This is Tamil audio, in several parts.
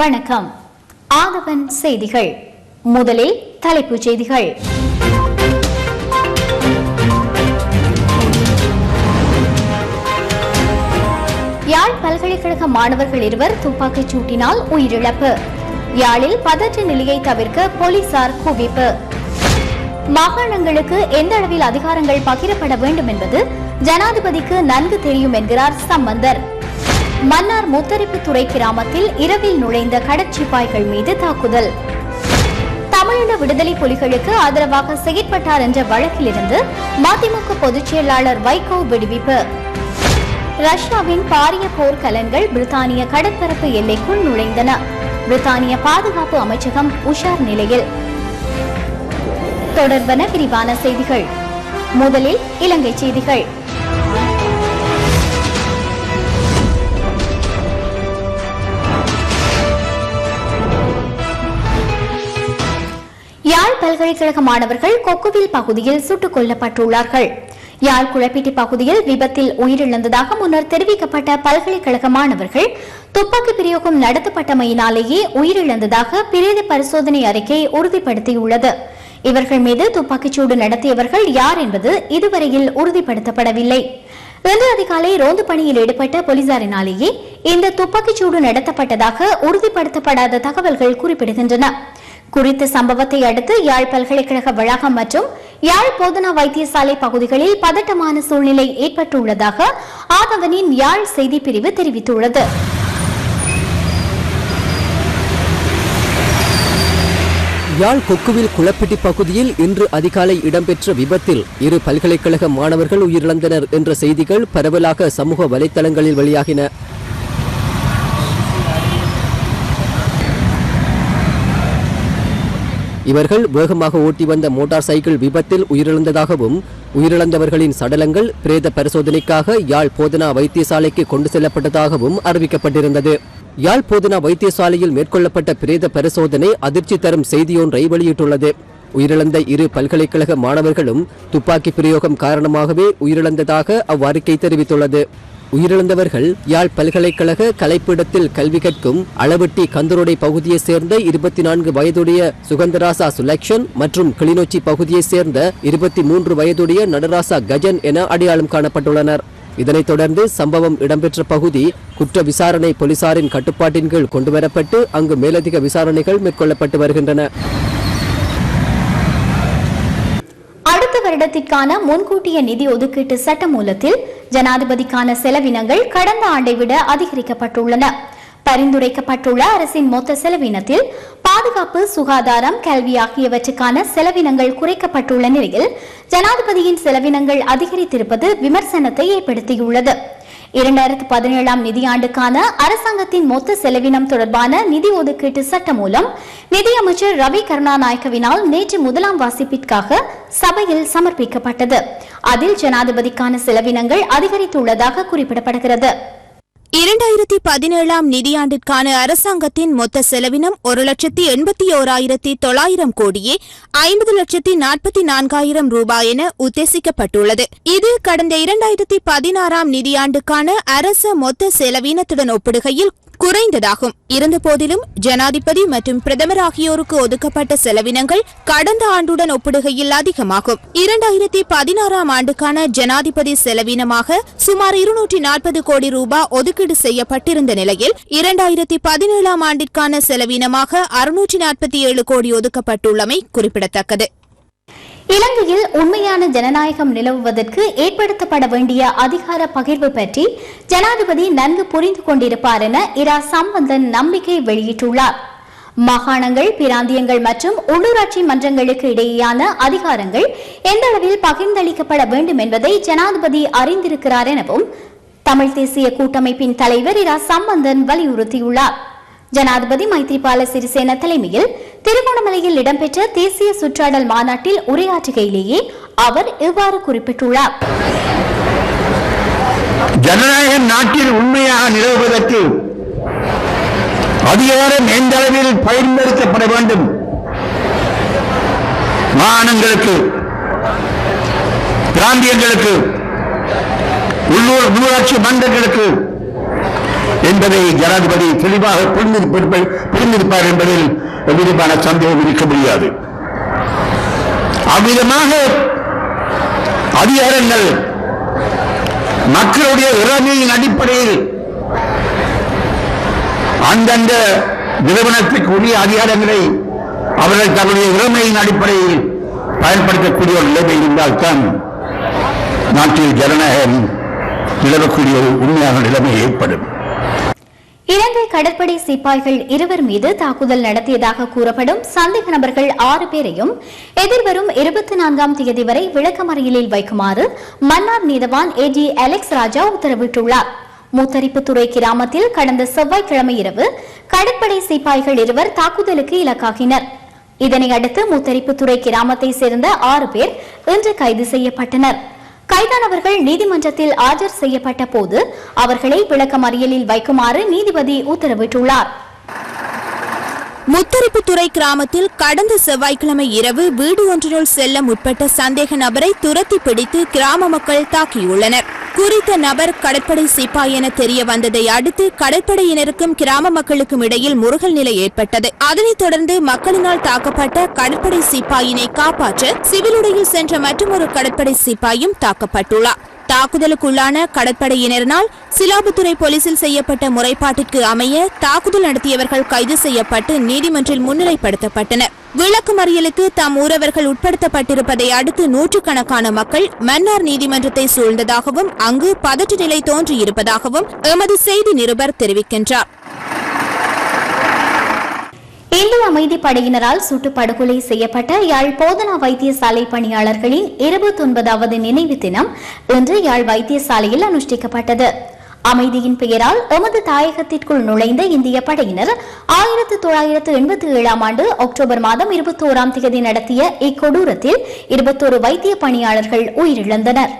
வணக்கம். ஆதவன் செய்திகள். முதலில் தலைப்புச் செய்திகள். யாழ் பல்கலைக்கழக மாணவர்கள் இருவர் துப்பாக்கிச் சூட்டினால் உயிரிழப்பு. யாழில் பதற்ற நிலையை தவிர்க்க போலீசார் குவிப்பு. மாகாணங்களுக்கு எந்த அளவில் அதிகாரங்கள் பகிரப்பட வேண்டும் என்பது ஜனாதிபதிக்கு நன்கு தெரியும் என்கிறார் சம்பந்தர். மன்னார் முத்தரிப்புத்துறை கிராமத்தில் இரவில் நுழைந்த கடற்சிப்பாய்கள் மீது தாக்குதல். தமிழீழ விடுதலை புலிகளுக்கு ஆதரவாக செயற்பட்டார் என்ற வழக்கிலிருந்து மதிமுக பொதுச் செயலாளர் வைகோ விடுவிப்பு. ரஷ்யாவின் பாரிய போர்க்கலன்கள் பிரித்தானிய கடற்பரப்பு எல்லைக்குள் நுழைந்தன. பிரித்தானிய பாதுகாப்பு அமைச்சகம் உஷார் நிலையில். தொடர்பன விரிவான செய்திகள். முதலில் இலங்கை செய்திகள். பல்கலைக்கழக மாணவர்கள் கொக்குவில் பகுதியில் சுட்டுக் கொல்லப்பட்டுள்ளார்கள். யாழ் குழப்பிட்டி பகுதியில் விபத்தில் உயிரிழந்ததாக முன்னர் தெரிவிக்கப்பட்ட பல்கலைக்கழக மாணவர்கள் துப்பாக்கி பிரயோகம் நடத்தப்பட்டமையினாலேயே உயிரிழந்ததாக பிரேத பரிசோதனை அறிக்கை உறுதிப்படுத்தியுள்ளது. இவர்கள் மீது துப்பாக்கிச்சூடு நடத்தியவர்கள் யார் என்பது இதுவரையில் உறுதிப்படுத்தப்படவில்லை. இன்று அதிகாலை ரோந்து பணியில் ஈடுபட்ட போலீசாரினாலேயே இந்த துப்பாக்கிச்சூடு நடத்தப்பட்டதாக உறுதிப்படுத்தப்படாத தகவல்கள் குறிப்பிடுகின்றன. குறித்த சம்பவத்தை அடுத்து யாழ் பல்கலைக்கழக வளாகம் மற்றும் யாழ் போதனா வைத்தியசாலை பகுதிகளில் பதட்டமான சூழ்நிலை ஏற்பட்டுள்ளதாக ஆதவனின் யாழ் செய்தி பிரிவு தெரிவித்துள்ளது. யாழ் கொக்குவில் குளப்பிட்டி பகுதியில் இன்று அதிகாலை இடம்பெற்ற விபத்தில் இரு பல்கலைக்கழக மாணவர்கள் உயிரிழந்தனர் என்ற செய்திகள் பரவலாக சமூக வலைத்தளங்களில் வெளியாகின. இவர்கள் வேகமாக ஓட்டி வந்த மோட்டார் சைக்கிள் விபத்தில் உயிரிழந்ததாகவும் உயிரிழந்தவர்களின் சடலங்கள் பிரேத பரிசோதனைக்காக யாழ் போதனா வைத்தியசாலைக்கு கொண்டு செல்லப்பட்டதாகவும் அறிவிக்கப்பட்டிருந்தது. யாழ் போதனா வைத்தியசாலையில் மேற்கொள்ளப்பட்ட பிரேத பரிசோதனை அதிர்ச்சி தரும் செய்தியொன்றை வெளியிட்டுள்ளது. உயிரிழந்த இரு பல்கலைக்கழக மாணவர்களும் துப்பாக்கி பிரயோகம் காரணமாகவே உயிரிழந்ததாக அவ்வறிக்கை தெரிவித்துள்ளது. உயிரிழந்தவர்கள் யாழ் பல்கலைக்கழக கலைப்பீடத்தில் கல்வி கற்கும் அளவட்டி கந்தரோடை பகுதியைச் சேர்ந்த இருபத்தி நான்கு வயதுடைய சுகந்தராசா சுலக்ஷன் மற்றும் கிளிநொச்சி பகுதியைச் சேர்ந்த இருபத்தி மூன்று வயதுடைய நடராசா கஜன் என அடையாளம் காணப்பட்டுள்ளனர். இதனைத் தொடர்ந்து சம்பவம் இடம்பெற்ற பகுதி குற்ற விசாரணை போலீசாரின் கட்டுப்பாட்டின் கீழ் கொண்டுவரப்பட்டு அங்கு மேலதிக விசாரணைகள் மேற்கொள்ளப்பட்டு வருகின்றன அடுத்த வருடத்திற்கான முன்கூட்டிய நிதி ஒதுக்கீட்டு சட்டமூலத்தில் ஜனாதிபதிக்கான செலவினங்கள் கடந்த ஆண்டை விட அதிகரிக்கப்பட்டுள்ளன. பரிந்துரைக்கப்பட்டுள்ள அரசின் மொத்த செலவினத்தில் பாதுகாப்பு சுகாதாரம் கல்வி ஆகியவற்றுக்கான செலவினங்கள் குறைக்கப்பட்டுள்ள நிலையில் ஜனாதிபதியின் செலவினங்கள் அதிகரித்திருப்பது விமர்சனத்தை ஏற்படுத்தியுள்ளது. இரண்டாயிரத்து பதினேழாம் நிதியாண்டுக்கான அரசாங்கத்தின் மொத்த செலவினம் தொடர்பான நிதி ஒதுக்கீட்டு சட்டம் மூலம் நிதியமைச்சர் ரவி கருணாநாயக்கவினால் நேற்று முதலாம் வாசிப்பிற்காக சபையில் சமர்ப்பிக்கப்பட்டது. அதில் ஜனாதிபதிக்கான செலவினங்கள் அதிகரித்துள்ளதாக குறிப்பிடப்படுகிறது. இரண்டாயிரத்தி பதினேழாம் நிதியாண்டிற்கான அரசாங்கத்தின் மொத்த செலவினம் ஒரு லட்சத்தி எண்பத்தி ஓராயிரத்தி தொள்ளாயிரம் கோடியே ஐம்பது லட்சத்தி நாற்பத்தி நான்காயிரம் ரூபாய் என உத்தேசிக்கப்பட்டுள்ளது. இது கடந்த இரண்டாயிரத்தி பதினாறாம் நிதியாண்டுக்கான அரச மொத்த செலவினத்துடன் ஒப்பிடுகையில் குறைந்ததாகும். இருந்தபோதிலும் ஜனாதிபதி மற்றும் பிரதமர் ஆகியோருக்கு ஒதுக்கப்பட்ட செலவினங்கள் கடந்த ஆண்டுடன் ஒப்பிடுகையில் அதிகமாகும். இரண்டாயிரத்தி பதினாறாம் ஆண்டுக்கான ஜனாதிபதி செலவினமாக சுமார் இருநூற்றி நாற்பது கோடி ரூபாய் ஒதுக்கீடு செய்யப்பட்டிருந்த நிலையில் இரண்டாயிரத்தி பதினேழாம் ஆண்டிற்கான செலவினமாக அறுநூற்றி நாற்பத்தி ஏழு கோடி ஒதுக்கப்பட்டுள்ளமை குறிப்பிடத்தக்கது. இலங்கையில் உண்மையான ஜனநாயகம் நிலவுவதற்கு ஏற்படுத்தப்பட வேண்டிய அதிகார பகிர்வு பற்றி ஜனாதிபதி நன்கு புரிந்து கொண்டிருப்பார் என இரா சம்பந்தன் நம்பிக்கை வெளியிட்டுள்ளார். மாகாணங்கள் பிராந்தியங்கள் மற்றும் உள்ளூராட்சி மன்றங்களுக்கு இடையேயான அதிகாரங்கள் எந்த அளவில் பகிர்ந்தளிக்கப்பட வேண்டும் என்பதை ஜனாதிபதி அறிந்திருக்கிறார் எனவும் தமிழ் தேசிய கூட்டமைப்பின் தலைவர் இரா சம்பந்தன் வலியுறுத்தியுள்ளார். ஜனாதிபதி மைத்ரிபால சிறிசேன தலைமையில் திருகோணமலையில் இடம்பெற்ற தேசிய சுற்றாடல் மாநாட்டில் உரையாற்றுகையிலேயே அவர் இவ்வாறு குறிப்பிட்டுள்ளார். ஜனநாயக நாட்டில் உண்மையாக நிலவுவதற்கு அதிகாரம் எந்த அளவில் பயன்படுத்தப்பட வேண்டும். மாகாணங்களுக்கு பிராந்தியங்களுக்கு உள்ளூர் உள்ளூராட்சி மன்றங்களுக்கு என்பதை ஜனாதிபதி தெளிவாக புரிந்திருப்ப- புரிந்திருப்பார் என்பதில் எவ்விதமான சந்தேகம் இருக்க முடியாது. அவ்விதமாக அதிகாரங்கள் மக்களுடைய இறமையின் அடிப்படையில் அந்தந்த நிறுவனத்திற்கு உரிய அதிகாரங்களை அவர்கள் தங்களுடைய இறமையின் அடிப்படையில் பயன்படுத்தக்கூடிய ஒரு நிலைமை இருந்தால்தான் நாட்டில் ஜனநாயகம் நிலவக்கூடிய ஒரு உண்மையான நிலைமை ஏற்படும். இலங்கை கடற்படை சிப்பாய்கள் இருவர் மீது தாக்குதல் நடத்தியதாக கூறப்படும் சந்தேக நபர்கள் ஆறு பேரையும் எதிர்வரும் இருபத்தி நான்காம் தேதி வரை விளக்கமறியலில் வைக்குமாறு மன்னார் நீதவான் ஏஜி அலெக்ஸ் ராஜா உத்தரவிட்டுள்ளார். மூத்தரிப்புத்துறை கிராமத்தில் கடந்த செவ்வாய்க்கிழமை இரவு கடற்படை சிப்பாய்கள் இருவர் தாக்குதலுக்கு இலக்காகினர். இதனையடுத்து மூத்தரிப்புத்துறை கிராமத்தை சேர்ந்த ஆறு பேர் இன்று கைது செய்யப்பட்டனர். கைதானவர்கள் நீதிமன்றத்தில் ஆஜர் செய்யப்பட்ட போது அவர்களை விளக்கமறியலில் வைக்குமாறு நீதிபதி உத்தரவிட்டுள்ளார். முத்தரிப்புத்துறை கிராமத்தில் கடந்த செவ்வாய்க்கிழமை இரவு வீடு ஒன்றினுள் செல்ல முற்பட்ட சந்தேக நபரை துரத்தி பிடித்து கிராம மக்கள் தாக்கியுள்ளனர். குறித்த நபர் கடற்படை சிப்பாய் என தெரிய வந்ததை அடுத்து கடற்படையினருக்கும் கிராம மக்களுக்கும் இடையில் முருகல் நிலை ஏற்பட்டது. அதனைத் தொடர்ந்து மக்களினால் தாக்கப்பட்ட கடற்படை சிப்பாயினை காப்பாற்ற சிவிலுடையில் சென்ற மற்றொரு கடற்படை சிப்பாயும் தாக்கப்பட்டுள்ளார். தாக்குதலுக்குள்ளான கடற்படையினரினால் சிலாபுத்துறை போலீசில் செய்யப்பட்ட முறைப்பாட்டிற்கு அமைய தாக்குதல் நடத்தியவர்கள் கைது செய்யப்பட்டு நீதிமன்றில் முன்னிலைப்படுத்தப்பட்டனர். விளக்குமறியலுக்கு தாம் ஊரவர்கள் உட்படுத்தப்பட்டிருப்பதை அடுத்து நூற்றுக்கணக்கான மக்கள் மன்னார் நீதிமன்றத்தை சூழ்ந்ததாகவும் அங்கு பதற்ற நிலை தோன்றியிருப்பதாகவும் எமது செய்தி நிருபர் தெரிவிக்கின்றார். இந்து அமைதி படையினரால் சுட்டு படுகொலை செய்யப்பட்ட யாழ் போதனா வைத்தியசாலை பணியாளர்களின் இருபத்தொன்பதாவது நினைவு தினம் இன்று யாழ் வைத்தியசாலையில் அனுஷ்டிக்கப்பட்டது. அமைதியின் பெயரால் எமது தாயகத்திற்குள் நுழைந்த இந்திய படையினர் ஆயிரத்தி தொள்ளாயிரத்து எண்பத்தி ஏழாம் ஆண்டு அக்டோபர் மாதம் இருபத்தோராம் தேதி நடத்திய இக்கொடூரத்தில் இருபத்தோரு வைத்திய பணியாளர்கள் உயிரிழந்தனர்.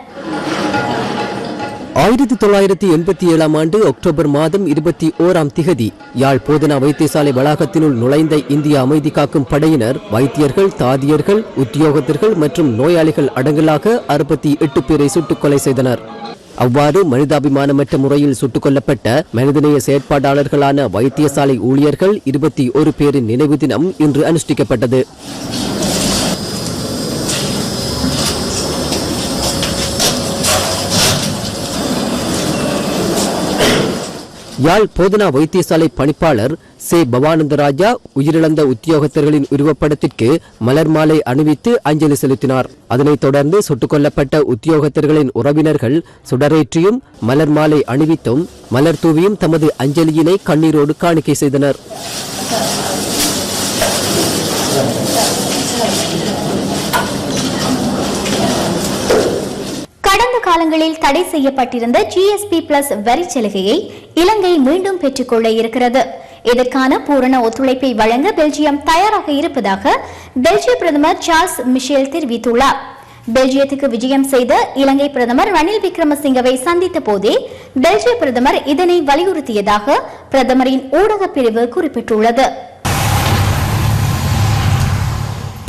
ஆயிரத்தி தொள்ளாயிரத்தி எண்பத்தி ஏழாம் ஆண்டு அக்டோபர் மாதம் இருபத்தி ஓராம் திகதி யாழ் போதனா வைத்தியசாலை வளாகத்தினுள் நுழைந்த இந்திய அமைதி காக்கும் படையினர் வைத்தியர்கள் தாதியர்கள் உத்தியோகத்தர்கள் மற்றும் நோயாளிகள் அடங்கலாக அறுபத்தி எட்டு பேரை சுட்டுக் கொலை செய்தனர். அவ்வாறு மனிதாபிமானமற்ற முறையில் சுட்டுக் கொல்லப்பட்ட மனிதநேய செயற்பாட்டாளர்களான வைத்தியசாலை ஊழியர்கள் இருபத்தி ஒரு பேரின் நினைவு தினம் இன்று அனுஷ்டிக்கப்பட்டது. யாழ் போதனா வைத்தியசாலை பணிப்பாளர் சே பவானந்தராஜா உயிரிழந்த உத்தியோகத்தர்களின் உருவப்படத்திற்கு மலர் மாலை அணிவித்து அஞ்சலி செலுத்தினார். அதனைத் தொடர்ந்து சுட்டுக் கொல்லப்பட்ட உத்தியோகத்தர்களின் உறவினர்கள் சுடரேற்றியும் மலர் மாலை அணிவித்தும் மலர் தூவியும் தமது அஞ்சலியினை கண்ணீரோடு காணிக்கை செய்தனர் கடந்த காலங்களில் தடை செய்யப்பட்டிருந்த ஜிஎஸ்பி பிளஸ் வரி சலுகையை இலங்கை மீண்டும் பெற்றுக்கொள்ள இருக்கிறது. இதற்கான பூரண ஒத்துழைப்பை வழங்க பெல்ஜியம் தயாராக இருப்பதாக பெல்ஜிய பிரதமர் சார்ல்ஸ் மிஷேல் தெரிவித்துள்ளார். பெல்ஜியத்துக்கு விஜயம் செய்த இலங்கை பிரதமர் ரணில் விக்ரமசிங்கவை சந்தித்த போதே பெல்ஜிய பிரதமர் இதனை வலியுறுத்தியதாக பிரதமரின் ஊடகப் பிரிவு குறிப்பிட்டுள்ளது.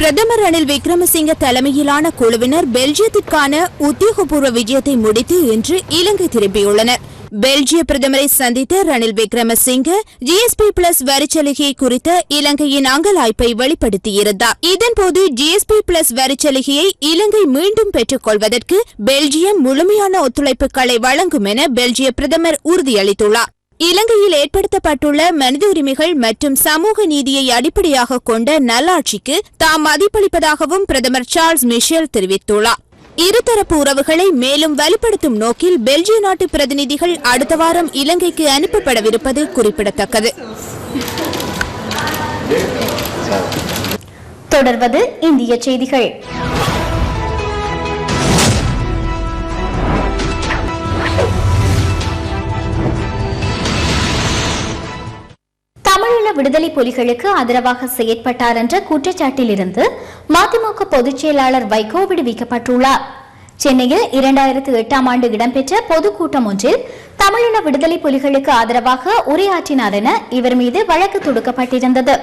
பிரதமர் ரணில் விக்ரமசிங்க தலைமையிலான குழுவினர் பெல்ஜியத்திற்கான உத்தியோகபூர்வ விஜயத்தை முடித்து இன்று இலங்கை திரும்பியுள்ளனர். பெல்ஜிய பிரதமரை சந்தித்த ரணில் விக்ரமசிங்க ஜிஎஸ்பி பிளஸ் வரிச்சலுகை குறித்த இலங்கையின் அங்கலாய்ப்பை வெளிப்படுத்தியிருந்தார். இதன்போது ஜிஎஸ்பி பிளஸ் வரிச்சலுகையை இலங்கை மீண்டும் பெற்றுக் கொள்வதற்கு பெல்ஜியம் முழுமையான ஒத்துழைப்புகளை வழங்கும் என பெல்ஜிய பிரதமர் உறுதியளித்துள்ளார். இலங்கையில் ஏற்படுத்தப்பட்டுள்ள மனித உரிமைகள் மற்றும் சமூக நீதியை அடிப்படையாக கொண்ட நல்லாட்சிக்கு தாம் மதிப்பளிப்பதாகவும் பிரதமர் சார்ல்ஸ் மிஷேல் தெரிவித்துள்ளார். இருதரப்பு உறவுகளை மேலும் வலுப்படுத்தும் நோக்கில் பெல்ஜிய நாட்டு பிரதிநிதிகள் அடுத்த வாரம் இலங்கைக்கு அனுப்பப்படவிருப்பது குறிப்பிடத்தக்கது. தொடர்வது இந்திய செய்திகள். தமிழீழ விடுதலை புலிகளுக்கு ஆதரவாக செயற்பட்டார் என்ற குற்றச்சாட்டிலிருந்து மதிமுக பொதுச் செயலாளர் வைகோ விடுவிக்கப்பட்டுள்ளார். சென்னையில் இரண்டாயிரத்து எட்டாம் ஆண்டு இடம்பெற்ற பொதுக்கூட்டம் ஒன்றில் தமிழீழ விடுதலை புலிகளுக்கு ஆதரவாக உரையாற்றினார் என இவர் மீது வழக்கு தொடுக்கப்பட்டிருந்தது.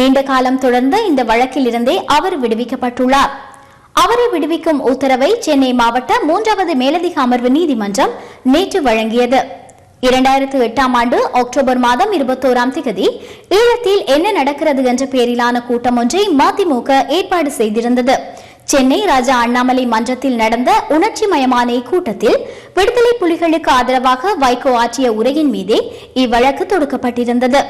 நீண்ட காலம் தொடர்ந்த இந்த வழக்கிலிருந்தே அவர் விடுவிக்கப்பட்டுள்ளார். அவரை விடுவிக்கும் உத்தரவை சென்னை மாவட்ட மூன்றாவது மேலதிக அமர்வு நீதிமன்றம் நேற்று வழங்கியது. இரண்டாயிரத்து எட்டாம் ஆண்டு அக்டோபர் மாதம் இருபத்தோராம் திகதி ஈழத்தில் என்ன நடக்கிறது என்ற பெயரிலான கூட்டம் ஒன்றை மதிமுக ஏற்பாடு செய்திருந்தது. சென்னை ராஜா அண்ணாமலை மன்றத்தில் நடந்த உணர்ச்சி மயமான இக்கூட்டத்தில் விடுதலை புலிகளுக்கு ஆதரவாக வைகோ ஆற்றிய உரையின் மீதே இவ்வழக்கு தொடுக்கப்பட்டிருந்தது.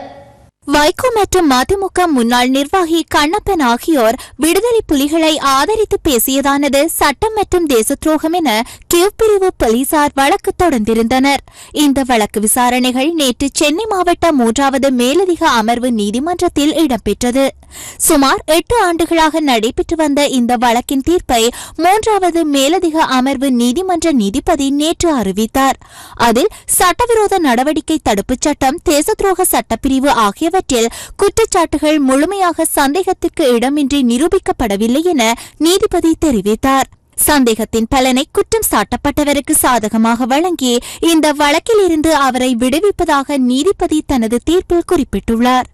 வைகோ மற்றும் மதிமுக முன்னாள் நிர்வாகி கண்ணப்பன் ஆகியோர் விடுதலை புலிகளை ஆதரித்து பேசியதானது சட்டம் மற்றும் தேச துரோகம் என கிவ் பிரிவு போலீசார் வழக்கு தொடர்ந்திருந்தனர். இந்த வழக்கு விசாரணைகள் நேற்று சென்னை மாவட்ட மூன்றாவது மேலதிக அமர்வு நீதிமன்றத்தில் இடம்பெற்றது. சுமார் எட்டு ஆண்டுகளாக நடைபெற்று வந்த இந்த வழக்கின் தீர்ப்பை மூன்றாவது மேலதிக அமர்வு நீதிமன்ற நீதிபதி நேற்று அறிவித்தார். அதில் சட்டவிரோத நடவடிக்கை தடுப்புச் சட்டம் தேச துரோக சட்டப்பிரிவு ஆகியவற்றில் குற்றச்சாட்டுகள் முழுமையாக சந்தேகத்திற்கு இடமின்றி நிரூபிக்கப்படவில்லை என நீதிபதி தெரிவித்தார். சந்தேகத்தின் பலனை குற்றம் சாட்டப்பட்டவருக்கு சாதகமாக வழங்கி இந்த வழக்கில் இருந்து அவரை விடுவிப்பதாக நீதிபதி தனது தீர்ப்பில் குறிப்பிட்டுள்ளார்.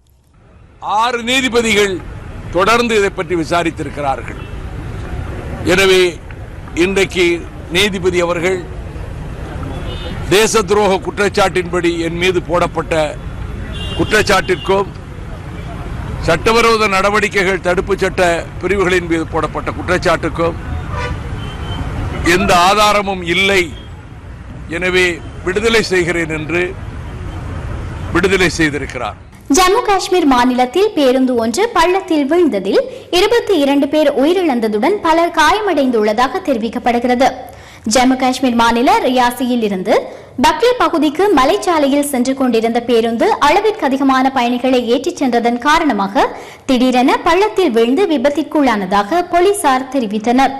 ஆறு நீதிபதிகள் தொடர்ந்து இதை பற்றி விசாரித்திருக்கிறார்கள். எனவே இன்றைக்கு நீதிபதி அவர்கள் தேச துரோக குற்றச்சாட்டின்படி என் மீது போடப்பட்ட குற்றச்சாட்டிற்கும் சட்டவிரோத நடவடிக்கைகள் தடுப்பு சட்ட பிரிவுகளின் மீது போடப்பட்ட குற்றச்சாட்டுக்கும் எந்த ஆதாரமும் இல்லை. எனவே விடுதலை செய்கிறேன் என்று விடுதலை செய்திருக்கிறார். ஜம்மு காஷ்மீர் மாநிலத்தில் பேருந்து ஒன்று பள்ளத்தில் விழுந்ததில் இருபத்தி இரண்டு பேர் உயிரிழந்ததுடன் பலர் காயமடைந்துள்ளதாக தெரிவிக்கப்படுகிறது. ஜம்மு காஷ்மீர் மாநில ரியாசியில் இருந்து பக்லி பகுதிக்கு மலைச்சாலையில் சென்று கொண்டிருந்த பேருந்து அளவிற்கு அதிகமான பயணிகளை ஏற்றிச் சென்றதன் காரணமாக திடீரென பள்ளத்தில் விழுந்து விபத்திற்குள்ளானதாக போலீசார் தெரிவித்தனர்.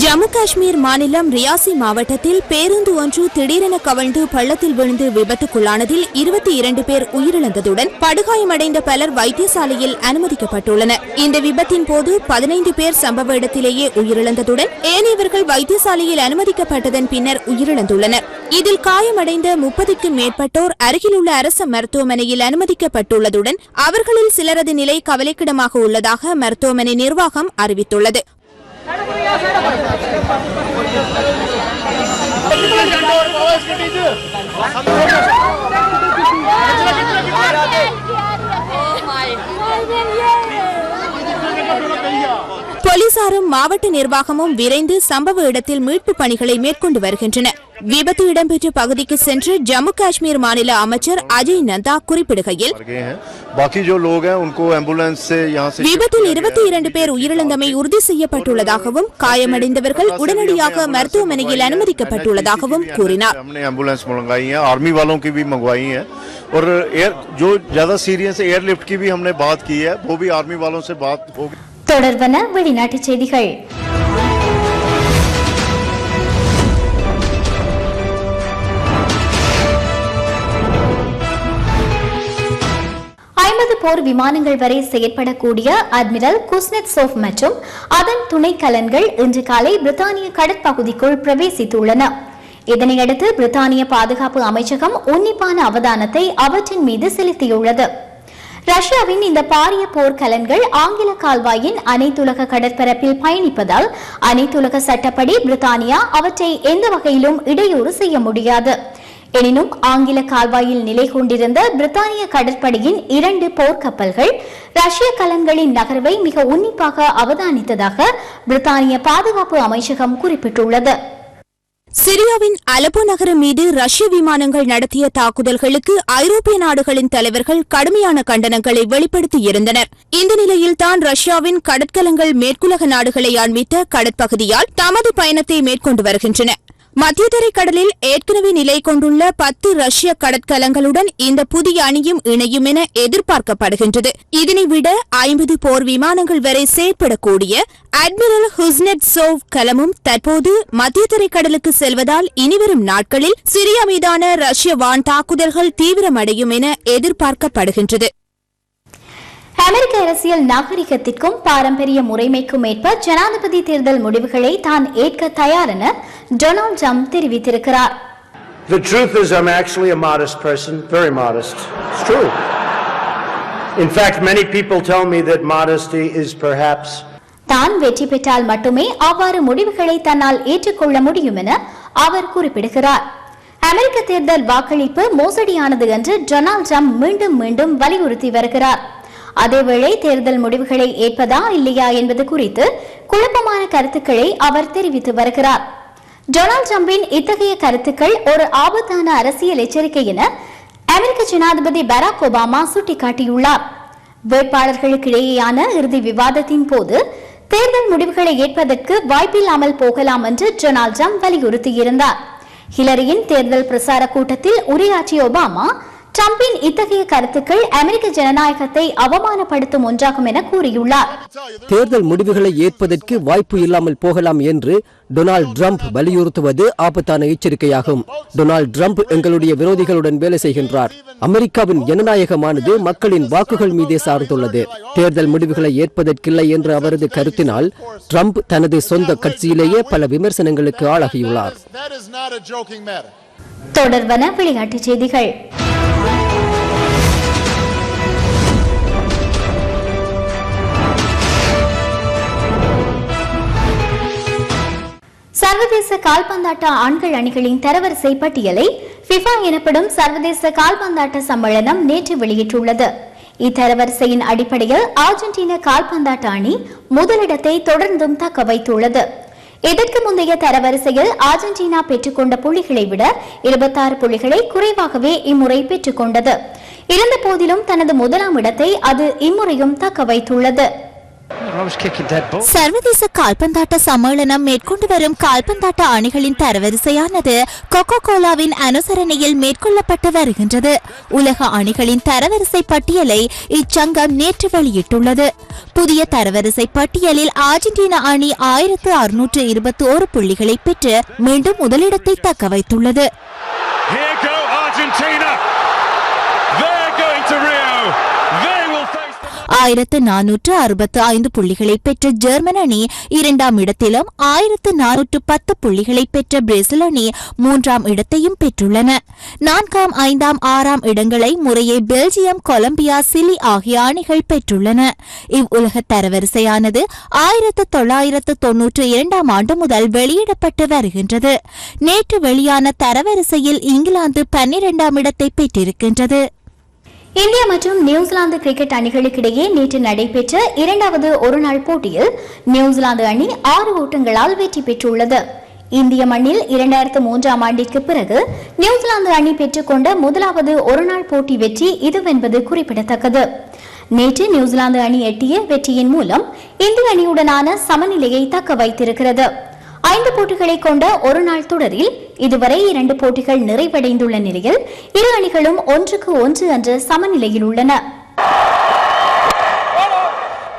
ஜம்மு காஷ்மீர் மாநிலம் ரியாசி மாவட்டத்தில் பேருந்து ஒன்று திடீரென கவிழ்ந்து பள்ளத்தில் விழுந்து விபத்துக்குள்ளானதில் இருபத்தி இரண்டு பேர் உயிரிழந்ததுடன் படுகாயமடைந்த பலர் வைத்தியசாலையில் அனுமதிக்கப்பட்டுள்ளனர். இந்த விபத்தின் போது பதினைந்து பேர் சம்பவ இடத்திலேயே உயிரிழந்ததுடன் ஏனையவர்கள் வைத்தியசாலையில் அனுமதிக்கப்பட்டதன் பின்னர் உயிரிழந்துள்ளனர். இதில் காயமடைந்த முப்பதுக்கும் மேற்பட்டோர் அருகிலுள்ள அரசு மருத்துவமனையில் அனுமதிக்கப்பட்டுள்ளதுடன் அவர்களில் சிலரது நிலை கவலைக்கிடமாக உள்ளதாக மருத்துவமனை நிர்வாகம் அறிவித்துள்ளது. Thank you. போலீசாரும் மாவட்ட நிர்வாகமும் விரைந்து சம்பவ இடத்தில் மீட்பு பணிகளை மேற்கொண்டு வருகின்றன விபத்து இடம்பெற்ற பகுதிக்கு சென்று ஜம்மு காஷ்மீர் மாநில அமைச்சர் அஜய் நந்தா குறிப்பிடுகையில் गए हैं बाकी जो लोग हैं उनको एम्बुलेंस से यहाँ से விபத்தில் இருபத்தி இரண்டு பேர் உயிரிழந்தமை உறுதி செய்யப்பட்டுள்ளதாகவும் காயமடைந்தவர்கள் உடனடியாக மருத்துவமனையில் அனுமதிக்கப்பட்டுள்ளதாகவும் கூறினார் हमने एम्बुलेंस मंगवाई है आर्मी वालों की भी मंगवाई है और एयर जो ज्यादा सीरियस है एयरलिफ्ट की भी हमने बात की है वो भी आर्मी वालों से बात होगी தொடர்வன வெளிநாட்டுச் செய்திகள். ஐம்பது போர் விமானங்கள் வரை செயற்படக்கூடிய அட்மிரல் குஸ்னெட்சோவ் மற்றும் அதன் துணை கலன்கள் இன்று காலை பிரித்தானிய கடற்பகுதிக்குள் பிரவேசித்துள்ளன. இதனையடுத்து பிரித்தானிய பாதுகாப்பு அமைச்சகம் உன்னிப்பான அவதானத்தை அவற்றின் மீது செலுத்தியுள்ளது. ரஷ்யாவின் இந்த பாரிய போர்க்கலன்கள் ஆங்கில கால்வாயின் அனைத்துலக கடற்பரப்பில் பயணிப்பதால் அனைத்துலக சட்டப்படி பிரித்தானியா அவற்றை எந்த வகையிலும் இடையூறு செய்ய முடியாது. எனினும் ஆங்கில கால்வாயில் நிலை கொண்டிருந்த பிரித்தானிய கடற்படையின் இரண்டு போர்க்கப்பல்கள் ரஷ்ய கலன்களின் நகர்வை மிக உன்னிப்பாக அவதானித்ததாக பிரித்தானிய பாதுகாப்பு அமைச்சகம் குறிப்பிட்டுள்ளது. சிரியாவின் அலப்போ நகரம் மீது ரஷ்ய விமானங்கள் நடத்திய தாக்குதல்களுக்கு ஐரோப்பிய நாடுகளின் தலைவர்கள் கடுமையான கண்டனங்களை வெளிப்படுத்தியிருந்தனர். இந்த நிலையில்தான் ரஷ்யாவின் கடற்கலங்கள் மேற்குலக நாடுகளை அண்மித்த கடற்பகுதியால் தமது பயணத்தை மேற்கொண்டு வருகின்றன. மத்தியதரை கடலில் ஏற்கனவே நிலை கொண்டுள்ள பத்து ரஷ்ய கடற்கலங்களுடன் இந்த புதிய அணியும் இணையும் என எதிர்பார்க்கப்படுகின்றது. இதனை விட ஐம்பது போர் விமானங்கள் வரை செயற்படக்கூடிய அட்மிரல் ஹுஸ்னெட்சோவ் கலமும் தற்போது மத்தியதரை கடலுக்கு செல்வதால் இனிவரும் நாட்களில் சிரியா மீதான ரஷ்ய வான் தாக்குதல்கள் தீவிரமடையும் என எதிர்பார்க்கப்படுகின்றது. அமெரிக்க அரசியல் நாகரிகத்திற்கும் பாரம்பரிய முறைமைக்கும் ஏற்ப ஜனாதிபதி தேர்தல் முடிவுகளை தான் ஏற்க தயார் என டொனால்ட் ட்ரம்ப் தெரிவித்திருக்கிறார் The truth is, I'm actually a modest person, very modest. It's true. In fact, many people tell me that modesty is perhaps தான் வெற்றி பெற்றால் மட்டுமே அவ்வாறு முடிவுகளை தன்னால் ஏற்றுக்கொள்ள முடியும் என அவர் குறிப்பிடுகிறார் அமெரிக்க தேர்தல் வாக்களிப்பு மோசடியானது என்று டொனால்ட் ட்ரம்ப் மீண்டும் மீண்டும் வலியுறுத்தி வருகிறார் அதேவேளை தேர்தல் முடிவுகளை ஏற்பதா இல்லையா என்பது குறித்து குழப்பமான கருத்துக்களை அவர் தெரிவித்து வருகிறார். டொனால்டு டிரம்பின் இத்தகைய கருத்துக்கள் ஒரு ஆபத்தான அரசியல் எச்சரிக்கை என அமெரிக்க ஜனாதிபதி பராக் ஒபாமா சுட்டிக்காட்டியுள்ளார். வேட்பாளர்களுக்கிடையேயான இறுதி விவாதத்தின் போது தேர்தல் முடிவுகளை ஏற்பதற்கு வாய்ப்பில்லாமல் போகலாம் என்று டொனால்டு ட்ரம்ப் வலியுறுத்தியிருந்தார். ஹிலரியின் தேர்தல் பிரசார கூட்டத்தில் உரையாற்றிய ஒபாமா ட்ரம்பின் இத்தகைய கருத்துக்கள் அமெரிக்க ஜனநாயகத்தை அவமானப்படுத்தும் ஒன்றாகும் என கூறியுள்ளார். தேர்தல் முடிவுகளை ஏற்பதற்கு வாய்ப்பு இல்லாமல் போகலாம் என்று டொனால்ட் ட்ரம்ப் வலியுறுத்துவது ஆபத்தான எச்சரிக்கையாகும். டொனால்ட் ட்ரம்ப் எங்களுடைய விரோதிகளுடன் வேலை செய்கின்றார். அமெரிக்காவின் ஜனநாயகமானது மக்களின் வாக்குகள் மீதே சார்ந்துள்ளது. தேர்தல் முடிவுகளை ஏற்பதற்கில்லை என்ற அவரது கருத்தினால் ட்ரம்ப் தனது சொந்த கட்சியிலேயே பல விமர்சனங்களுக்கு ஆளாகியுள்ளார். தொடர்வன விளையாட்டுச் செய்திகள். சர்வதேச கால்பந்தாட்ட ஆண்கள் அணிகளின் தரவரிசை பட்டியலை பிஃபா எனப்படும் சர்வதேச கால்பந்தாட்ட சம்மேளனம் நேற்று வெளியிட்டுள்ளது. இத்தரவரிசையின் அடிப்படையில் அர்ஜென்டினா கால்பந்தாட்ட அணி முதலிடத்தை தொடர்ந்தும் தக்க வைத்துள்ளது இதற்கு முந்தைய தரவரிசையில் அர்ஜென்டினா பெற்றுக்கொண்ட புள்ளிகளை விட இருபத்தாறு புள்ளிகளை குறைவாகவே இம்முறை பெற்றுக்கொண்டது. இருந்த போதிலும் தனது முதலாம் இடத்தை அது இம்முறையும் தக்க வைத்துள்ளது. சர்வதேச கால்பந்தாட்ட சம்மேளனம் மேற்கொண்டு வரும் கால்பந்தாட்ட அணிகளின் தரவரிசையானது கொக்கோ கோலாவின் அனுசரணையில் மேற்கொள்ளப்பட்டு வருகின்றது. உலக அணிகளின் தரவரிசை பட்டியலை இச்சங்கம் நேற்று வெளியிட்டுள்ளது. புதிய தரவரிசை பட்டியலில் அர்ஜென்டினா அணி ஆயிரத்து அறுநூற்று இருபத்தி ஓரு புள்ளிகளை பெற்று மீண்டும் முதலிடத்தை தக்க வைத்துள்ளது Here go Argentina. ஆயிரத்து நானூற்று அறுபத்து ஐந்து புள்ளிகளை பெற்ற ஜெர்மன் அணி இரண்டாம் இடத்திலும் ஆயிரத்து நானூற்று பத்து புள்ளிகளை பெற்ற பிரேசில் அணி மூன்றாம் இடத்தையும் பெற்றுள்ளன. நான்காம் ஐந்தாம் ஆறாம் இடங்களை முறையே பெல்ஜியம் கொலம்பியா சிலி ஆகிய அணிகள் பெற்றுள்ளன. இவ்வுலக தரவரிசையானது ஆயிரத்து தொள்ளாயிரத்து தொன்னூற்று இரண்டாம் ஆண்டு முதல் வெளியிடப்பட்டு வருகின்றது. நேற்று வெளியான தரவரிசையில் இங்கிலாந்து பன்னிரண்டாம் இடத்தை பெற்றிருக்கின்றது. இந்தியா மற்றும் நியூசிலாந்து கிரிக்கெட் அணிகளுக்கிடையே நேற்று நடைபெற்ற இரண்டாவது ஒருநாள் போட்டியில் நியூசிலாந்து அணி ஆறு ஓட்டங்களால் வெற்றி பெற்றுள்ளது. இந்திய மண்ணில் இரண்டாயிரத்து மூன்றாம் ஆண்டிற்கு பிறகு நியூசிலாந்து அணி பெற்றுக்கொண்ட முதலாவது ஒருநாள் போட்டி வெற்றி இதுவென்பது குறிப்பிடத்தக்கது. நேற்று நியூசிலாந்து அணி எட்டிய வெற்றியின் மூலம் இந்திய அணியுடனான சமநிலையை தக்க வைத்திருக்கிறது. ஐந்து போட்டிகளை கொண்ட ஒரு நாள் தொடரில் இதுவரை இரண்டு போட்டிகள் நிறைவடைந்துள்ள நிலையில் இரு அணிகளும் ஒன்றுக்கு ஒன்று என்ற சமநிலையில் உள்ளன.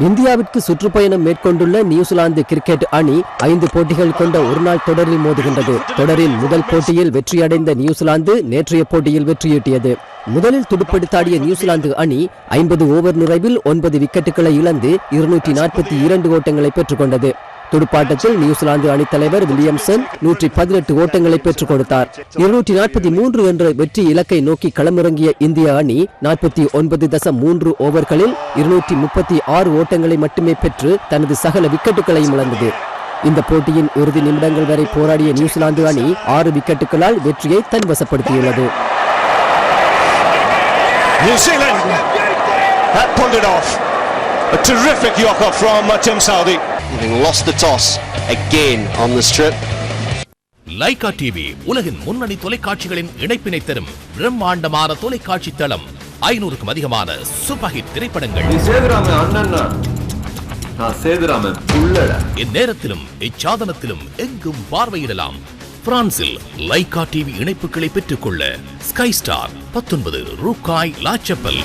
இந்தியாவிற்கு சுற்றுப்பயணம் மேற்கொண்டுள்ள நியூசிலாந்து கிரிக்கெட் அணி ஐந்து போட்டிகள் கொண்ட ஒருநாள் தொடரில் மோதுகின்றது. தொடரின் முதல் போட்டியில் வெற்றியடைந்த நியூசிலாந்து நேற்றைய போட்டியில் வெற்றியீட்டியது. முதலில் துடுப்பெடுத்தாடிய நியூசிலாந்து அணி ஐம்பது ஓவர் நிறைவில் ஒன்பது விக்கெட்டுகளை இழந்து இருநூற்றி நாற்பத்தி இரண்டு ஓட்டங்களை பெற்றுக்கொண்டது. துடுப்பாட்டத்தில் நியூசிலாந்து அணித்தலைவர் வில்லியம்சன் நூற்றி பதினெட்டு ஓட்டங்களை பெற்றுக் கொடுத்தார் இருநூற்றி நாற்பத்தி மூன்று என்ற வெற்றி இலக்கை நோக்கி களமிறங்கிய இந்திய அணி நாற்பத்தி ஒன்பது தசம் மூன்று ஓவர்களில் இருநூற்றி முப்பத்தி ஆறு ஓட்டங்களை மட்டுமே பெற்று தனது சகல விக்கெட்டுகளையும் இழந்தது இந்த போட்டியின் இறுதி நிமிடங்கள் வரை போராடிய நியூசிலாந்து அணி ஆறு விக்கெட்டுகளால் வெற்றியை தன்வசப்படுத்தியுள்ளது New Zealand that pulled it off. A terrific yorker from uh, Tim Saudi. Having lost the toss again on this trip. Lyca TV உலகின் முன்னணி தொலைக்காட்சிகளின் இணைப்பினை தரும் பிரம்மாண்டமான தொலைக்காட்சி தளம். ஐநூறுக்கும் அதிகமான சூப்பர் ஹிட் திரைப்படங்கள் இந்நேரத்திலும் இச்சாதனத்திலும் எங்கும் பார்வையிடலாம். பிரான்சில் லைகா டிவி இணைப்புகளை பெற்றுக்கொள்ள ஸ்கை ஸ்டார் பத்தொன்பது ரூகாய் லாச்சப்பல்.